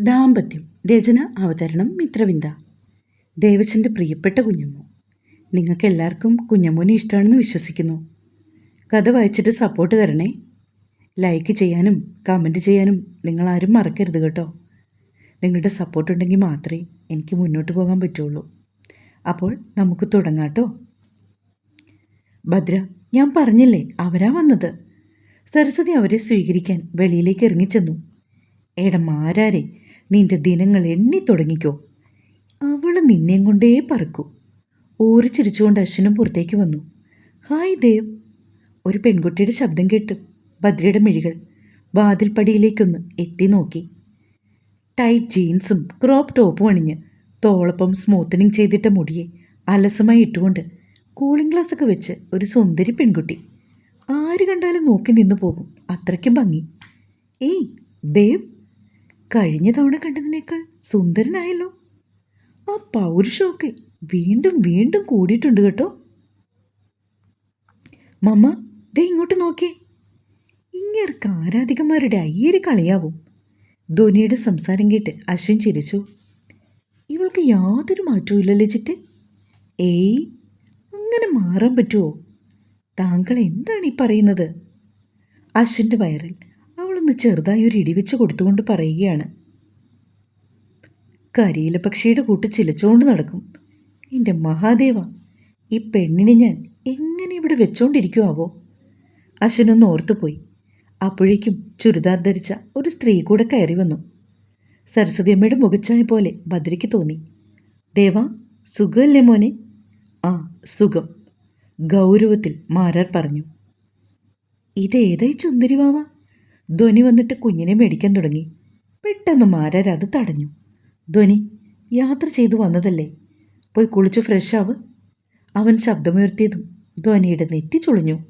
ദാമ്പത്യം രചന അവതരണം മിത്രവിന്ദ. ദേവച്ചന്റെ പ്രിയപ്പെട്ട കുഞ്ഞമ്മു. നിങ്ങൾക്ക് എല്ലാവർക്കും കുഞ്ഞമ്മുവിനെ ഇഷ്ടമാണെന്ന് വിശ്വസിക്കുന്നു. കഥ വായിച്ചിട്ട് സപ്പോർട്ട് തരണേ. ലൈക്ക് ചെയ്യാനും കമന്റ് ചെയ്യാനും നിങ്ങൾ ആരും മറക്കരുത് കേട്ടോ. നിങ്ങളുടെ സപ്പോർട്ട് ഉണ്ടെങ്കിൽ മാത്രമേ എനിക്ക് മുന്നോട്ട് പോകാൻ പറ്റുള്ളൂ. അപ്പോൾ നമുക്ക് തുടങ്ങാം കേട്ടോ. ഭദ്ര ഞാൻ പറഞ്ഞില്ലേ അവരാ വന്നത്? സരസ്വതി അവരെ സ്വീകരിക്കാൻ വെളിയിലേക്ക് ഇറങ്ങിച്ചെന്നു. എടാ മാരാരെ നിന്റെ ദിനങ്ങൾ എണ്ണി തുടങ്ങിക്കോ. അവൾ നിന്നെയും കൊണ്ടേ പറക്കൂ. ഓരിച്ചിരിച്ചുകൊണ്ട് ചിരിച്ചുകൊണ്ട് അശ്വനും പുറത്തേക്ക് വന്നു. ഹായ് ദേവ്. ഒരു പെൺകുട്ടിയുടെ ശബ്ദം കേട്ടു ഭദ്രയുടെ മിഴികൾ വാതിൽപ്പടിയിലേക്കൊന്ന് എത്തി നോക്കി. ടൈറ്റ് ജീൻസും ക്രോപ്പ് ടോപ്പും അണിഞ്ഞ് തോളൊപ്പം സ്മൂത്തനിങ് ചെയ്തിട്ട മുടിയെ അലസമായി ഇട്ടുകൊണ്ട് കൂളിംഗ് ഗ്ലാസ് ഒക്കെ വെച്ച് ഒരു സുന്ദരി പെൺകുട്ടി. ആര് കണ്ടാലും നോക്കി നിന്നു പോകും. അത്രയ്ക്കും ഭംഗി. ഏയ് ദേവ്. കഴിഞ്ഞ തവണ കണ്ടതിനേക്കാൾ സുന്ദരനായല്ലോ. ആ പൗരുഷമൊക്കെ വീണ്ടും വീണ്ടും കൂടിയിട്ടുണ്ട് കേട്ടോ. മമ്മ ദേ ഇങ്ങോട്ട് നോക്കിയേ. ഇങ്ങേർക്ക് ആരാധികന്മാരുടെ അയ്യേരി കളിയാവും. ധോനിയുടെ സംസാരം കേട്ട് അശ്വിൻ ചിരിച്ചു. ഇവൾക്ക് യാതൊരു മാറ്റവും ഇല്ലല്ലേ ഏയ് അങ്ങനെ മാറാൻ പറ്റുമോ താങ്കൾ എന്താണ് ഈ പറയുന്നത്? അശ്വിന്റെ വയറിൽ അവളൊന്ന് ചെറുതായി ഒരു ഇടിവെച്ച് കൊടുത്തുകൊണ്ട് പറയുകയാണ്. കരിയില പക്ഷിയുടെ കൂട്ട് ചിലച്ചുകൊണ്ട് നടക്കും. എന്റെ മഹാദേവ ഈ പെണ്ണിനെ ഞാൻ എങ്ങനെ ഇവിടെ വെച്ചോണ്ടിരിക്കുവാവോ? അശ്വനൊന്ന് ഓർത്തുപോയി. അപ്പോഴേക്കും ചുരിദാർ ധരിച്ച ഒരു സ്ത്രീ കൂടെ കയറി വന്നു. സരസ്വതിയമ്മയുടെ മുഖച്ചായ പോലെ ഭദ്രയ്ക്ക് തോന്നി. ദേവ സുഖമല്ലേ മോനെ? ആ സുഖം. ഗൗരവത്തിൽ മാരാർ പറഞ്ഞു. ഇതേതായി ചുന്ദരിവാവ ധ്വനി വന്നിട്ട് കുഞ്ഞിനെ മേടിക്കാൻ തുടങ്ങി. പെട്ടെന്ന് മാരാർ അത് തടഞ്ഞു. ധ്വനി യാത്ര ചെയ്തു വന്നതല്ലേ? പോയി കുളിച്ച് ഫ്രഷ് ആവ്. അവൻ ശബ്ദമുയർത്തിയതും ധ്വനിയുടെ നെറ്റി ചുളിഞ്ഞു.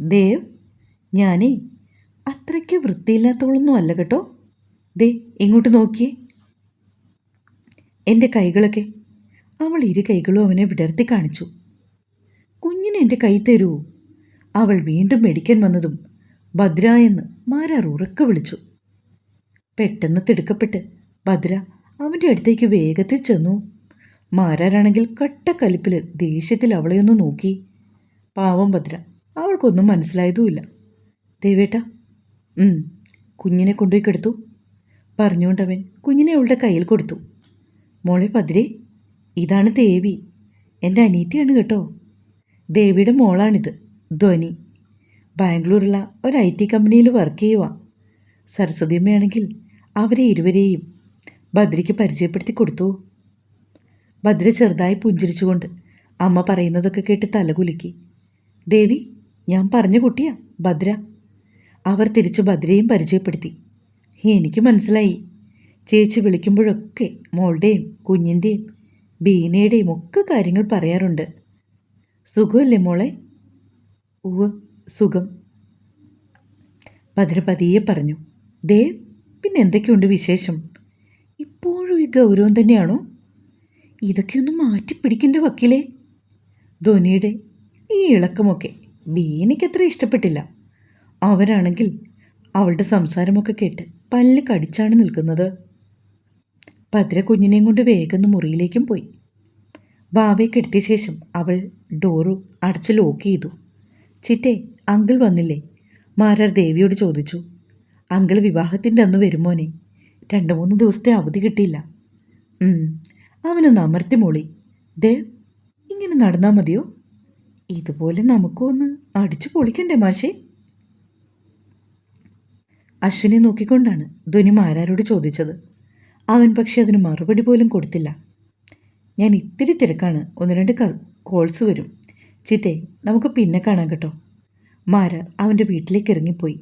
ദേവ് ഞാനേ അത്രയ്ക്ക് വൃത്തിയില്ലാത്തവളൊന്നും അല്ല കേട്ടോ. ദേ ഇങ്ങോട്ട് നോക്കിയേ. എന്റെ കൈകളൊക്കെ അവൾ ഇരു കൈകളും അവനെ വിടർത്തി കാണിച്ചു. കുഞ്ഞിനെ എന്റെ കൈ തരൂ. അവൾ വീണ്ടും മെടിക്കാൻ വന്നതും ഭദ്ര എന്ന് മാരാർ ഉറക്കെ വിളിച്ചു. പെട്ടെന്ന് തിടുക്കപ്പെട്ട് ഭദ്ര അവന്റെ അടുത്തേക്ക് വേഗത്തിൽ ചെന്നു. മാരാരാണെങ്കിൽ കട്ടക്കലിപ്പിൽ ദേഷ്യത്തിൽ അവളെയൊന്ന് നോക്കി. പാവം ഭദ്ര അവൾക്കൊന്നും മനസ്സിലായതുമില്ല. ദേവേട്ട കുഞ്ഞിനെ കൊണ്ടുപോയി കെടുത്തു. പറഞ്ഞുകൊണ്ടവൻ കുഞ്ഞിനെ അവളുടെ കയ്യിൽ കൊടുത്തു. മോളെ ഭദ്രേ ഇതാണ് ദേവി. എന്റെ അനീത്തിയാണ് കേട്ടോ. ദേവിയുടെ മോളാണിത് ധ്വനി ബാംഗ്ലൂരുള്ള ഒരു ഐ ടി കമ്പനിയിൽ വർക്ക് ചെയ്യുക സരസ്വതിയമ്മയാണെങ്കിൽ അവരെ ഇരുവരെയും ഭദ്രയ്ക്ക് പരിചയപ്പെടുത്തി കൊടുത്തു. ഭദ്ര ചെറുതായി പുഞ്ചിരിച്ചുകൊണ്ട് അമ്മ പറയുന്നതൊക്കെ കേട്ട് തലകുലുക്കി. ദേവി ഞാൻ പറഞ്ഞ കുട്ടിയാ ഭദ്ര. അവർ തിരിച്ച് ഭദ്രയും പരിചയപ്പെടുത്തി. എനിക്ക് മനസ്സിലായി. ചേച്ചി വിളിക്കുമ്പോഴൊക്കെ മോളുടെയും കുഞ്ഞിന്റെയും ബീനയുടെയും ഒക്കെ കാര്യങ്ങൾ പറയാറുണ്ട്. സുഖമല്ലേ മോളെ? ഉവ് സുഖം. ഭദ്രപതിയെ പറഞ്ഞു ദേ പിന്നെ എന്തൊക്കെയുണ്ട് വിശേഷം? ഇപ്പോഴും ഈ ഗൗരവം തന്നെയാണോ? ഇതൊക്കെയൊന്നും മാറ്റിപ്പിടിക്കേണ്ട വക്കീലേ. ധോനിയുടെ ഈ ഇളക്കമൊക്കെ ബീനിക്കത്ര ഇഷ്ടപ്പെട്ടില്ല. അവരാണെങ്കിൽ അവളുടെ സംസാരമൊക്കെ കേട്ട് പല്ല് കടിച്ചാണ് നിൽക്കുന്നത്. ഭദ്ര കുഞ്ഞിനെയും കൊണ്ട് വേഗം മുറിയിലേക്കും പോയി. ബാവയെ കെടുത്തിയ ശേഷം അവൾ ഡോറു അടച്ച് ലോക്ക് ചെയ്തു. ചിറ്റേ അങ്കിൾ വന്നില്ലേ? മാരാർ ദേവിയോട് ചോദിച്ചു. അങ്കിൾ വിവാഹത്തിന്റെ അന്ന് വരുമോനെ രണ്ട് മൂന്ന് ദിവസത്തെ അവധി കിട്ടിയില്ല. അവനൊന്ന് അമർത്തി മോളി. ദേവ് ഇങ്ങനെ നടന്നാൽ മതിയോ? ഇതുപോലെ നമുക്കൊന്ന് അടിച്ചു പൊളിക്കണ്ടേ മാഷേ? അശ്വിനെ നോക്കിക്കൊണ്ടാണ് ധ്വനി മാരാരോട് ചോദിച്ചത്. അവൻ പക്ഷെ അതിന് മറുപടി പോലും കൊടുത്തില്ല. ഞാൻ ഇത്തിരി തിരക്കാണ്. ഒന്ന് രണ്ട് കോൾസ് വരും. ചിറ്റേ നമുക്ക് പിന്നെ കാണാം കേട്ടോ. മാരാർ അവന്റെ വീട്ടിലേക്ക് ഇറങ്ങിപ്പോയി.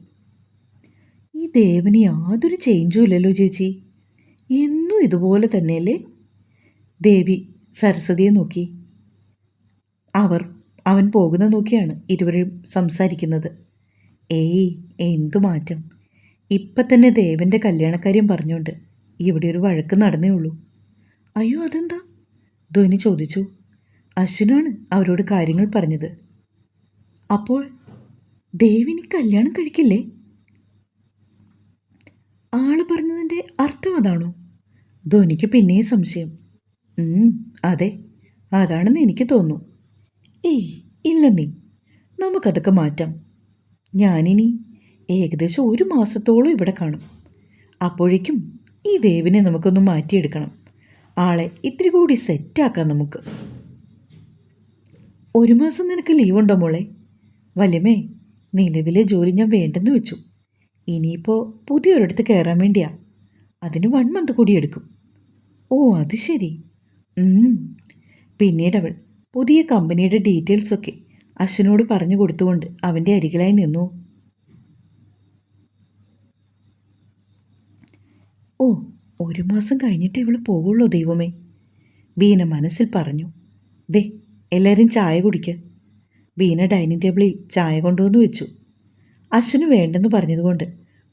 ഈ ദേവന് യാതൊരു ചേഞ്ചും ഇല്ലല്ലോ ചേച്ചി. എന്നും ഇതുപോലെ തന്നെയല്ലേ? ദേവി സരസ്വതിയെ നോക്കി. അവർ അവൻ പോകുന്ന നോക്കിയാണ് ഇരുവരും സംസാരിക്കുന്നത്. ഏയ് എന്തു മാറ്റം? ഇപ്പം തന്നെ ദേവന്റെ കല്യാണക്കാര്യം പറഞ്ഞുകൊണ്ട് ഇവിടെ ഒരു വഴക്ക് നടന്നേ ഉള്ളൂ. അയ്യോ അതെന്താ? ധ്വനി ചോദിച്ചു. അശ്വിനാണ് അവരോട് കാര്യങ്ങൾ പറഞ്ഞത്. അപ്പോൾ ദേവിനി കല്യാണം കഴിക്കില്ലേ? ആൾ പറഞ്ഞതിന്റെ അർത്ഥം അതാണോ? ധോനിക്ക് പിന്നെയും സംശയം. അതെ അതാണെന്ന് എനിക്ക് തോന്നുന്നു. ഏയ് ഇല്ല നീ. നമുക്കതൊക്കെ മാറ്റാം. ഞാനിനി ഏകദേശം ഒരു മാസത്തോളം ഇവിടെ കാണും. അപ്പോഴേക്കും ഈ ദേവിനെ നമുക്കൊന്ന് മാറ്റിയെടുക്കണം. ആളെ ഇത്തിരി കൂടി സെറ്റാക്കാം നമുക്ക്. ഒരു മാസം നിനക്ക് ലീവുണ്ടോ മോളെ? വല്യമേ നിലവിലെ ജോലി ഞാൻ വേണ്ടെന്ന് വെച്ചു. ഇനിയിപ്പോൾ പുതിയൊരിടത്ത് കയറാൻ വേണ്ടിയാ. അതിന് വൺ മന്ത് കൂടി എടുക്കും. ഓ അത് ശരി. പിന്നീട് അവൾ പുതിയ കമ്പനിയുടെ ഡീറ്റെയിൽസൊക്കെ അശ്വനോട് പറഞ്ഞു കൊടുത്തുകൊണ്ട് അവന്റെ അരികിലായി നിന്നു. ഓ ഒരു മാസം കഴിഞ്ഞിട്ട് ഇവൾ പോവുള്ളൂ ദൈവമേ. ബീന മനസ്സിൽ പറഞ്ഞു ദേ എല്ലാവരും ചായ കുടിക്ക്. ബീന ഡൈനിങ് ടേബിളിൽ ചായ കൊണ്ടുവന്നു വെച്ചു. അശ്വിന് വേണ്ടെന്ന് പറഞ്ഞതുകൊണ്ട്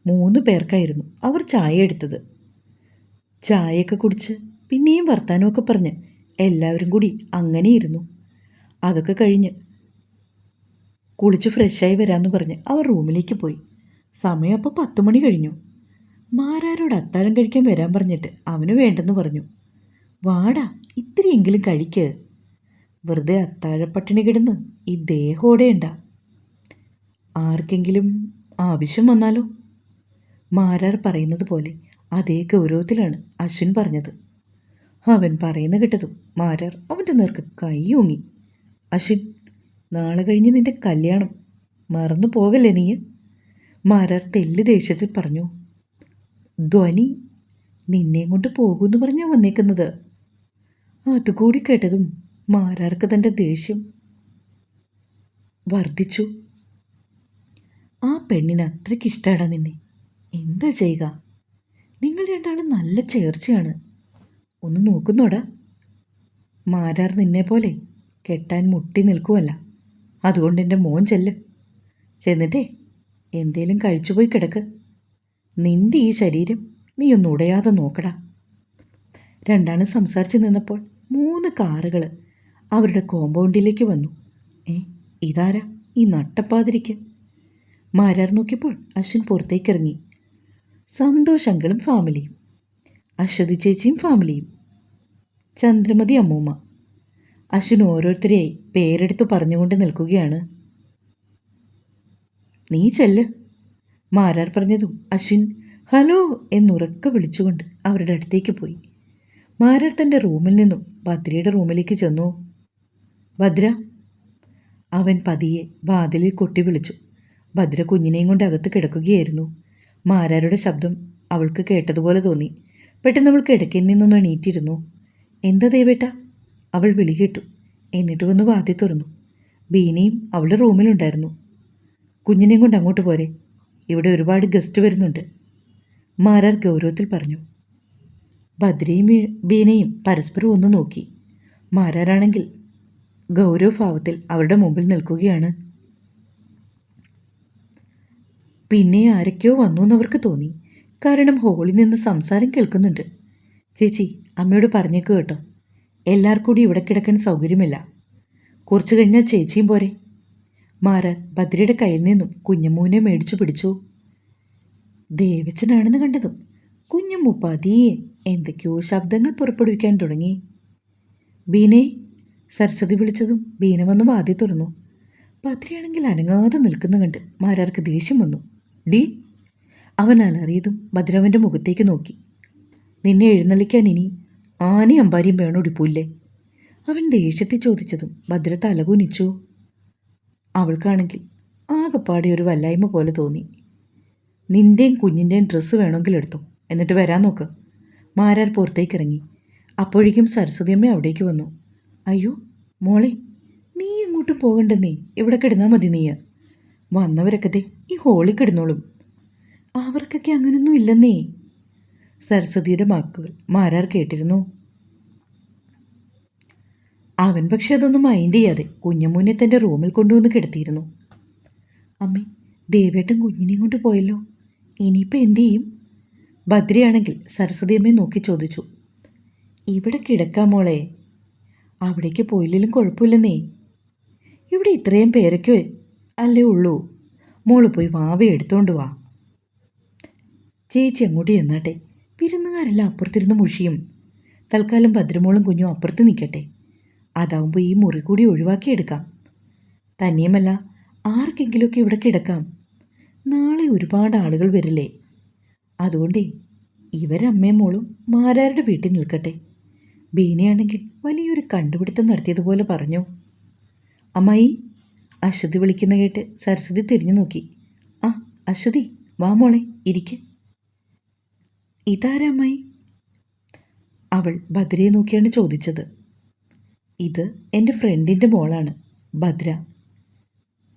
മൂന്ന് പേർക്കായിരുന്നു അവർ ചായ എടുത്തത്. ചായയൊക്കെ കുടിച്ച് പിന്നെയും വർത്താനമൊക്കെ പറഞ്ഞ് എല്ലാവരും കൂടി അങ്ങനെ ഇരുന്നു. അതൊക്കെ കഴിഞ്ഞ് കുളിച്ച് ഫ്രഷായി വരാമെന്ന് പറഞ്ഞ് അവർ റൂമിലേക്ക് പോയി. സമയം അപ്പോൾ പത്ത് മണി കഴിഞ്ഞു. മാരാരോട് അത്താഴം കഴിക്കാൻ വരാൻ പറഞ്ഞിട്ട് അവന് വേണ്ടെന്ന് പറഞ്ഞു. വാടാ ഇത്തിരിയെങ്കിലും കഴിക്ക്. വെറുതെ അത്താഴപ്പട്ടിണി കിടന്ന് ഈ ദേഹോടെയുണ്ട. ആർക്കെങ്കിലും ആവശ്യം വന്നാലോ? മാരാർ പറയുന്നത് പോലെ അതേ ഗൗരവത്തിലാണ് അശ്വിൻ പറഞ്ഞത്. അവൻ പറയുന്ന കേട്ടതും മാരാർ അവന്റെ നേർക്ക് കൈയൂങ്ങി അശ്വിൻ നാളെ കഴിഞ്ഞ് നിന്റെ കല്യാണം. മറന്നു പോകല്ലേ നീ? മാരാർ തെല്ല് ദേഷ്യത്തിൽ പറഞ്ഞു. ധ്വനി നിന്നെ കൊണ്ട് പോകുമെന്ന് പറഞ്ഞാ വന്നേക്കുന്നത്. അതുകൂടി കേട്ടതും മാരാർക്ക് തന്റെ ദേഷ്യം വർദ്ധിച്ചു. ആ പെണ്ണിന് അത്രയ്ക്ക് ഇഷ്ടമാണ് നിന്നെ. എന്താ ചെയ്യുക? നിങ്ങൾ രണ്ടാളും നല്ല ചേർച്ചയാണ്. ഒന്ന് നോക്കുന്നോടാ. മാരാർ നിന്നെ പോലെ കെട്ടാൻ മുട്ടി നിൽക്കുമല്ല അതുകൊണ്ട് എന്റെ മോൻ ചെല്ല്. ചെന്നിട്ടേ എന്തേലും കഴിച്ചുപോയി കിടക്ക്. നിന്റെ ഈ ശരീരം നീ ഒന്ന് ഉടയാതെ നോക്കടാ. രണ്ടാണ് സംസാരിച്ച് നിന്നപ്പോൾ മൂന്ന് കാറുകൾ അവരുടെ കോമ്പൗണ്ടിലേക്ക് വന്നു. ഏ ഇതാരാ ഈ നട്ടപ്പാതിരിക്ക്? മാരാർ നോക്കിയപ്പോൾ അശ്വിൻ പുറത്തേക്കിറങ്ങി. സന്തോഷ് ഫാമിലിയും. അശ്വതി ചേച്ചിയും ഫാമിലിയും. ചന്ദ്രമതി അമ്മൂമ്മ. അശ്വിൻ ഓരോരുത്തരെയായി പേരെടുത്ത് പറഞ്ഞുകൊണ്ട് നിൽക്കുകയാണ്. നീ ചെല്ല് മാരാർ പറഞ്ഞതും അശ്വിൻ ഹലോ എന്നുറക്കെ വിളിച്ചുകൊണ്ട് അവരുടെ അടുത്തേക്ക് പോയി. മാരാർ തന്റെ റൂമിൽ നിന്നും ഭദ്രയുടെ റൂമിലേക്ക് ചെന്നു. ഭദ്ര. അവൻ പതിയെ വാതിലിൽ കൊട്ടി വിളിച്ചു ഭദ്ര കുഞ്ഞിനെയും കൊണ്ട് അകത്ത് കിടക്കുകയായിരുന്നു. മാരാരുടെ ശബ്ദം അവൾക്ക് കേട്ടതുപോലെ തോന്നി. പെട്ടെന്ന് അവൾ കിടക്കയിൽ നിന്നൊന്ന് എണീറ്റിരുന്നു. എന്താ ദേവേട്ട? അവൾ വിളി കേട്ടു. എന്നിട്ട് വന്ന് വാതി തുറന്നു. ബീനയും അവളുടെ റൂമിലുണ്ടായിരുന്നു. കുഞ്ഞിനെയും കൊണ്ട് അങ്ങോട്ട് പോരെ. ഇവിടെ ഒരുപാട് ഗസ്റ്റ് വരുന്നുണ്ട്. മാരാർ ഗൗരവത്തിൽ പറഞ്ഞു. ഭദ്രയും ബീനയും പരസ്പരം ഒന്ന് നോക്കി. മാരാരാണെങ്കിൽ ഗൗരവഭാവത്തിൽ അവരുടെ മുമ്പിൽ നിൽക്കുകയാണ്. പിന്നെ ആരൊക്കെയോ വന്നു എന്നവർക്ക് തോന്നി. കാരണം ഹോളിൽ നിന്ന് സംസാരം കേൾക്കുന്നുണ്ട്. ചേച്ചി അമ്മയോട് പറഞ്ഞേക്ക് കേട്ടോ. എല്ലാവർക്കും കൂടി ഇവിടെ കിടക്കാൻ സൗകര്യമില്ല. കുറച്ചു കഴിഞ്ഞാൽ ചേച്ചിയും പോരെ. മാറാൻ ഭദ്രയുടെ കയ്യിൽ നിന്നും കുഞ്ഞമ്മൂനെ മേടിച്ചു പിടിച്ചു. ദേവച്ചനാണെന്ന് കണ്ടതും കുഞ്ഞമ്മു എന്തൊക്കെയോ ശബ്ദങ്ങൾ പുറപ്പെടുവിക്കാൻ തുടങ്ങി. ബീനെ സരസ്വതി വിളിച്ചതും ബീന വന്നു വാതി തുറന്നു. ഭദ്രയാണെങ്കിൽ അനങ്ങാതെ നിൽക്കുന്ന കണ്ട് മാരാർക്ക് ദേഷ്യം വന്നു. ഡി അവൻ അലറിയതും ഭദ്രവന്റെ മുഖത്തേക്ക് നോക്കി. നിന്നെ എഴുന്നള്ളിക്കാൻ ഇനി ആനയും അമ്പാരിയും വേണോടിപ്പൂല്ലേ അവൻ ദേഷ്യത്തിൽ ചോദിച്ചതും ഭദ്ര തലകുനിച്ചു അവൾക്കാണെങ്കിൽ ആകെപ്പാടെ ഒരു വല്ലായ്മ പോലെ തോന്നി. നിന്റെയും കുഞ്ഞിന്റെയും ഡ്രസ്സ് വേണമെങ്കിൽ എടുത്തു. എന്നിട്ട് വരാൻ നോക്ക്. മാരാർ പുറത്തേക്ക് ഇറങ്ങി. അപ്പോഴേക്കും സരസ്വതിയമ്മ അവിടേക്ക് വന്നു. അയ്യോ മോളെ നീ എങ്ങോട്ടും പോകണ്ടെന്നേ. ഇവിടെ കിടന്നാൽ മതി നീ വന്നവരൊക്കെ ഈ ഹോളിൽ കിടന്നോളും. അവർക്കൊക്കെ അങ്ങനൊന്നും ഇല്ലെന്നേ. സരസ്വതിയുടെ വാക്കുകൾ മാരാർ കേട്ടിരുന്നു. അവൻ പക്ഷെ അതൊന്നും മൈൻഡ് ചെയ്യാതെ കുഞ്ഞമ്മൂനെ തന്റെ റൂമിൽ കൊണ്ടുവന്ന് കിടത്തിയിരുന്നു. അമ്മേ ദേവേട്ടൻ കുഞ്ഞിനെയും കൊണ്ട് പോയല്ലോ. ഇനിയിപ്പോൾ എന്തു ചെയ്യും? ഭദ്രയാണെങ്കിൽ സരസ്വതി അമ്മയെ നോക്കി ചോദിച്ചു. ഇവിടെ കിടക്കാം മോളെ. അവിടേക്ക് പോയില്ലെങ്കിലും കുഴപ്പമില്ലെന്നേ. ഇവിടെ ഇത്രയും പേരൊക്കെ അല്ലേ ഉള്ളൂ. മോൾ പോയി വാവ എടുത്തോണ്ട് വാ. ചേച്ചി അങ്ങോട്ട് ചെന്നാട്ടെ. വിരുന്നുകാരെല്ലാം അപ്പുറത്തിരുന്ന് മുഷിയും. തൽക്കാലം ഭദ്രമോളും കുഞ്ഞും അപ്പുറത്ത് നിൽക്കട്ടെ. അതാവുമ്പോൾ ഈ മുറി കൂടി ഒഴിവാക്കിയെടുക്കാം. തന്നെയുമല്ല ആർക്കെങ്കിലുമൊക്കെ ഇവിടെ കിടക്കാം. നാളെ ഒരുപാട് ആളുകൾ വരില്ലേ. അതുകൊണ്ടേ ഇവരമ്മയും മോളും മാരാരുടെ വീട്ടിൽ നിൽക്കട്ടെ. ബീനയാണെങ്കിൽ വലിയൊരു കണ്ടുപിടുത്തം നടത്തിയതുപോലെ പറഞ്ഞു. അമ്മായി അശ്വതി വിളിക്കുന്ന കേട്ട് സരസ്വതി തിരിഞ്ഞു നോക്കി. ആ അശ്വതി വാ മോളെ ഇരിക്ക്. ഇതാരാ അമ്മായി? അവൾ ഭദ്രയെ നോക്കിയാണ് ചോദിച്ചത്. ഇത് എന്റെ ഫ്രണ്ടിന്റെ മോളാണ് ഭദ്ര.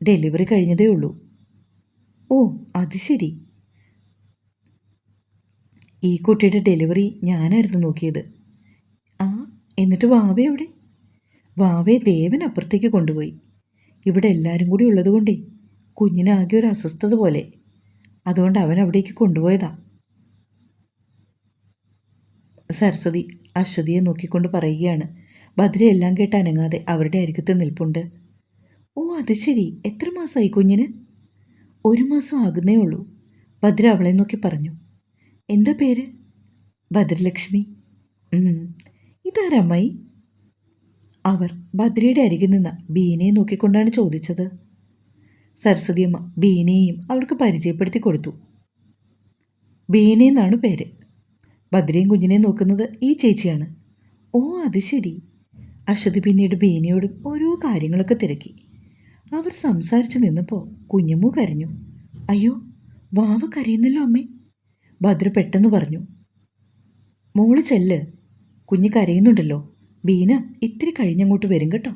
ഡെലിവറി കഴിഞ്ഞതേ ഉള്ളൂ. ഓ അത് ശരി. ഈ കുട്ടിയുടെ ഡെലിവറി ഞാനായിരുന്നു നോക്കിയത്. എന്നിട്ട് വാവ എവിടെ? വാവയെ ദേവൻ അപ്പുറത്തേക്ക് കൊണ്ടുപോയി. ഇവിടെ എല്ലാവരും കൂടി ഉള്ളതുകൊണ്ടേ കുഞ്ഞിനാകെ ഒരു അസ്വസ്ഥത പോലെ. അതുകൊണ്ട് അവൻ അവിടേക്ക് കൊണ്ടുപോയതാ. സരസ്വതി അശ്വതിയെ നോക്കിക്കൊണ്ട് പറയുകയാണ്. ഭദ്രയെല്ലാം കേട്ട് അനങ്ങാതെ അവരുടെ അരികത്ത് നിൽപ്പുണ്ട്. ഓ അത് ശരി. എത്ര മാസമായി കുഞ്ഞിന്? ഒരു മാസം ആകുന്നേ ഉള്ളൂ. ഭദ്ര അവളെ നോക്കി പറഞ്ഞു. എന്താ പേര്? ഭദ്രലക്ഷ്മി. ഉം, അവർ ബദ്രിയുടെ അരികിൽ നിന്ന് ബീനയെ നോക്കിക്കൊണ്ടാണ് ചോദിച്ചത്. സരസ്വതിയമ്മ ബീനയെയും അവൾക്ക് പരിചയപ്പെടുത്തി കൊടുത്തു. ബീന എന്നാണ് പേര്. ബദ്രിയും കുഞ്ഞിനെ നോക്കുന്നത് ഈ ചേച്ചിയാണ്. ഓ അത് ശരി. അശ്വതി പിന്നീട് ബീനയോടും ഓരോ കാര്യങ്ങളൊക്കെ തിരക്കി. അവർ സംസാരിച്ചു നിന്നപ്പോൾ കുഞ്ഞമ്മു കരഞ്ഞു. അയ്യോ വാവ് കരയുന്നല്ലോ അമ്മേ. ഭദ്ര പെട്ടെന്ന് പറഞ്ഞു. മോൾ ചെല്ല്. കുഞ്ഞ് കരയുന്നുണ്ടല്ലോ. ബീന ഇത്തിരി കഴിഞ്ഞങ്ങോട്ട് വരും കേട്ടോ.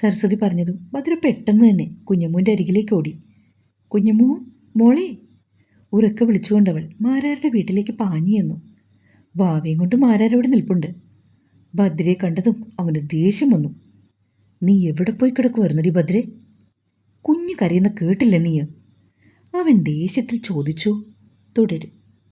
സരസ്വതി പറഞ്ഞതും ഭദ്ര പെട്ടെന്ന് തന്നെ കുഞ്ഞമ്മൂന്റെ അരികിലേക്ക് ഓടി. കുഞ്ഞമ്മൂ മോളെ. ഉറക്കെ വിളിച്ചുകൊണ്ടവൾ മാരാരുടെ വീട്ടിലേക്ക് പാഞ്ഞിയെന്നു വാവയും കൊണ്ട് മാരാരോട് നിൽപ്പുണ്ട്. ഭദ്രയെ കണ്ടതും അവന് ദേഷ്യം വന്നു. നീ എവിടെ പോയി കിടക്കുമായിരുന്നുടി ഭദ്രെ? കുഞ്ഞ് കരയുന്ന കേട്ടില്ല നീ? അവൻ ദേഷ്യത്തിൽ ചോദിച്ചു. തുടരും.